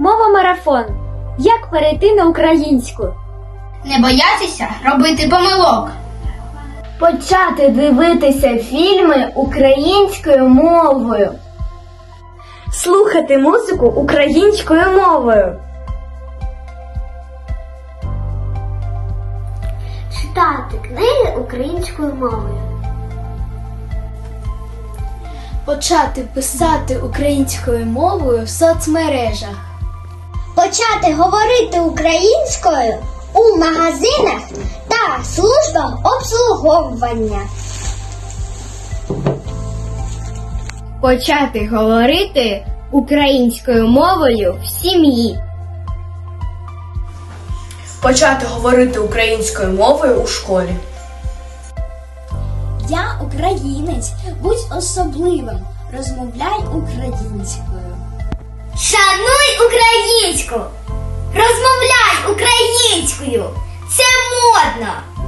Мова марафон. Як перейти на українську? Не боятися робити помилок. Почати дивитися фільми українською мовою. Слухати музику українською мовою. Читати книги українською мовою. Почати писати українською мовою в соцмережах. Почати говорити українською у магазинах та службах обслуговування. Почати говорити українською мовою в сім'ї. Почати говорити українською мовою у школі. Я українець, будь особливим. Розмовляй українською. じ。